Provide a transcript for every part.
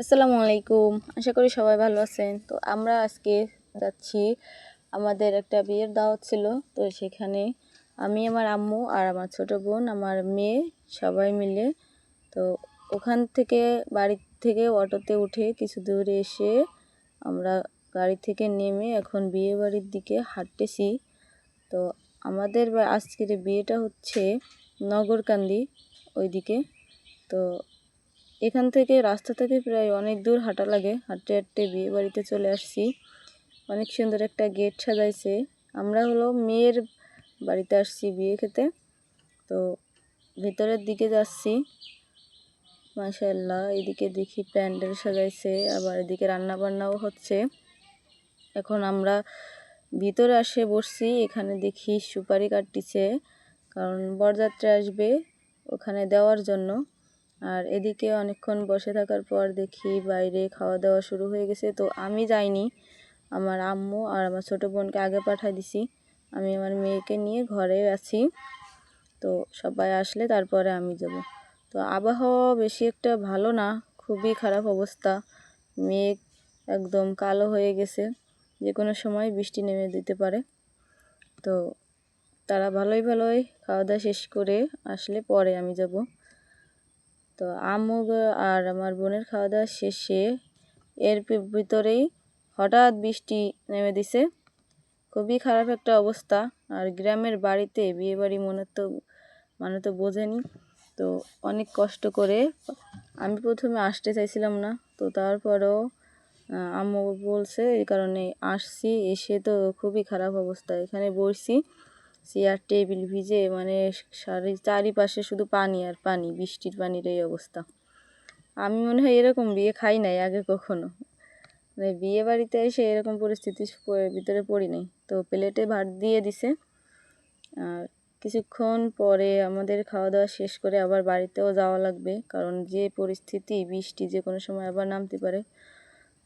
আসসালামু আলাইকুম। আশা করি সবাই ভালো আছেন। তো আমরা আজকে যাচ্ছি। আমাদের একটা বিয়ের দাওয়াত ছিল। তো সেখানে আমি, আমার আম্মু আর আমার ছোট বোন, আমার মেয়ে সবাই মিলে। তো ওখান থেকে বাড়ি থেকে অটোতে উঠে কিছু দূরে এসে আমরা গাড়ি থেকে নেমে এখন বিয়ে বাড়ির দিকে হাঁটতেছি। তো আমাদের আজকের বিয়েটা হচ্ছে নগরকান্দি ওইদিকে। তো এখান থেকে রাস্তা থেকে প্রায় অনেক দূর হাঁটা লাগে। হাঁটতে হাঁটতে বিয়ে বাড়িতে চলে আসছি। অনেক সুন্দর একটা গেট সাজাইছে। আমরা হলো মেয়ের বাড়িতে আসছি বিয়ে খেতে। তো ভিতরের দিকে যাচ্ছি। মাশাল্লাহ এদিকে দেখি প্যান্ডেল সাজাইছে, আবার এদিকে রান্না বান্নাও হচ্ছে। এখন আমরা ভিতরে আসে বসছি, এখানে দেখি সুপারি কাটতিছে, কারণ বরযাত্রী আসবে ওখানে দেওয়ার জন্য। আর এদিকে অনেকক্ষণ বসে থাকার পর দেখি বাইরে খাওয়া দাওয়া শুরু হয়ে গেছে। তো আমি যাইনি, আমার আম্মু আর আমার ছোটো বোনকে আগে পাঠিয়ে দিছি। আমি আমার মেয়েকে নিয়ে ঘরে আছি। তো সবাই আসলে তারপরে আমি যাব। তো আবহাওয়া বেশি একটা ভালো না, খুবই খারাপ অবস্থা। মেঘ একদম কালো হয়ে গেছে যে কোনো সময় বৃষ্টি নেমে দিতে পারে। তো তারা ভালোই ভালোই খাওয়া দাওয়া শেষ করে আসলে পরে আমি যাব। তো আম্মু আর আমার বোনের খাওয়া দাওয়া শেষে এর ভিতরেই হঠাৎ বৃষ্টি নেমে দিছে। খুবই খারাপ একটা অবস্থা। আর গ্রামের বাড়িতে বিয়ে বাড়ি মনে তো মানে তো বোঝেনি। তো অনেক কষ্ট করে আমি প্রথমে আসতে চাইছিলাম না। তো তারপরেও আম্মু বলছে, এই কারণে আসছি। এসে তো খুবই খারাপ অবস্থা। এখানে বসছি। চেয়ার, টেবিল ভিজে মানে সারি, চারিপাশে শুধু পানি আর পানি, বৃষ্টির পানির এই অবস্থা। আমি মনে হয় এরকম বিয়ে খাই নাই আগে কখনো। মানে বিয়ে বাড়িতে এসে এরকম পরিস্থিতির ভিতরে পড়ি নাই। তো প্লেটে ভাত দিয়ে দিছে। আর কিছুক্ষণ পরে আমাদের খাওয়া দাওয়া শেষ করে আবার বাড়িতেও যাওয়া লাগবে। কারণ যে পরিস্থিতি, বৃষ্টি যে কোনো সময় আবার নামতে পারে।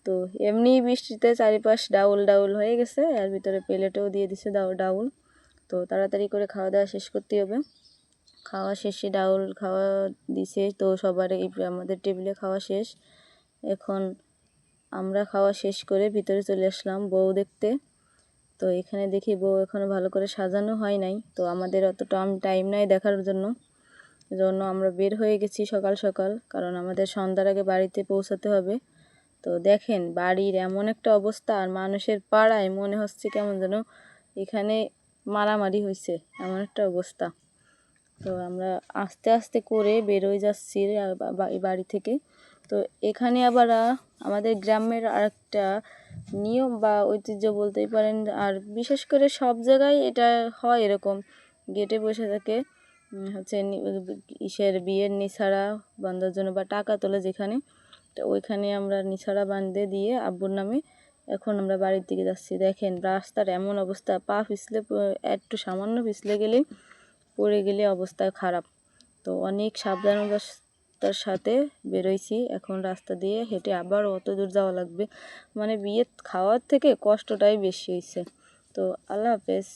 তো এমনি বৃষ্টিতে চারিপাশ ডাউল ডাউল হয়ে গেছে। আর ভিতরে প্লেটেও দিয়ে দিছে দাউ ডাউল। তো তাড়াতাড়ি করে খাওয়া দাওয়া শেষ করতে হবে। খাওয়া শেষে ডাউল খাওয়া দিছে, তো সবার এই আমাদের টেবিলে খাওয়া শেষ। এখন আমরা খাওয়া শেষ করে ভিতরে চলে আসলাম বউ দেখতে। তো এখানে দেখি বউ এখনও ভালো করে সাজানো হয় নাই। তো আমাদের অতটা টাইম নাই দেখার জন্য। জন্য আমরা বের হয়ে গেছি সকাল সকাল, কারণ আমাদের সন্ধ্যার আগে বাড়িতে পৌঁছাতে হবে। তো দেখেন বাড়ির এমন একটা অবস্থা, আর মানুষের পাড়ায় মনে হচ্ছে কেমন যেন এখানে মারামারি হয়েছে এমন একটা অবস্থা। তো আমরা আস্তে আস্তে করে বেরোয় যাচ্ছি আর বাড়ি থেকে। তো এখানে আবার আমাদের গ্রামের আরেকটা নিয়ম বা ঐতিহ্য বলতেই পারেন। আর বিশেষ করে সব জায়গায় এটা হয় এরকম। গেটে বসে থাকে হচ্ছে ইসের বিয়ের নিছাড়া বান্ধার জন্য বা টাকা তোলে যেখানে। তো ওইখানে আমরা নিছাড়া বান্ধে দিয়ে আব্বুর নামে এখন আমরা বাড়ির দিকে যাচ্ছি। দেখেন রাস্তার এমন অবস্থা, পা পিছলে একটু সামান্য পিছলে গেলে পড়ে গেলে অবস্থা খারাপ। তো অনেক সাবধানতার সাথে বেরোইছি। এখন রাস্তা দিয়ে হেঁটে আবার অত দূর যাওয়া লাগবে। মানে বিয়ে খাওয়ার থেকে কষ্টটাই বেশি হয়েছে তো আল্লাহ হাফেজ।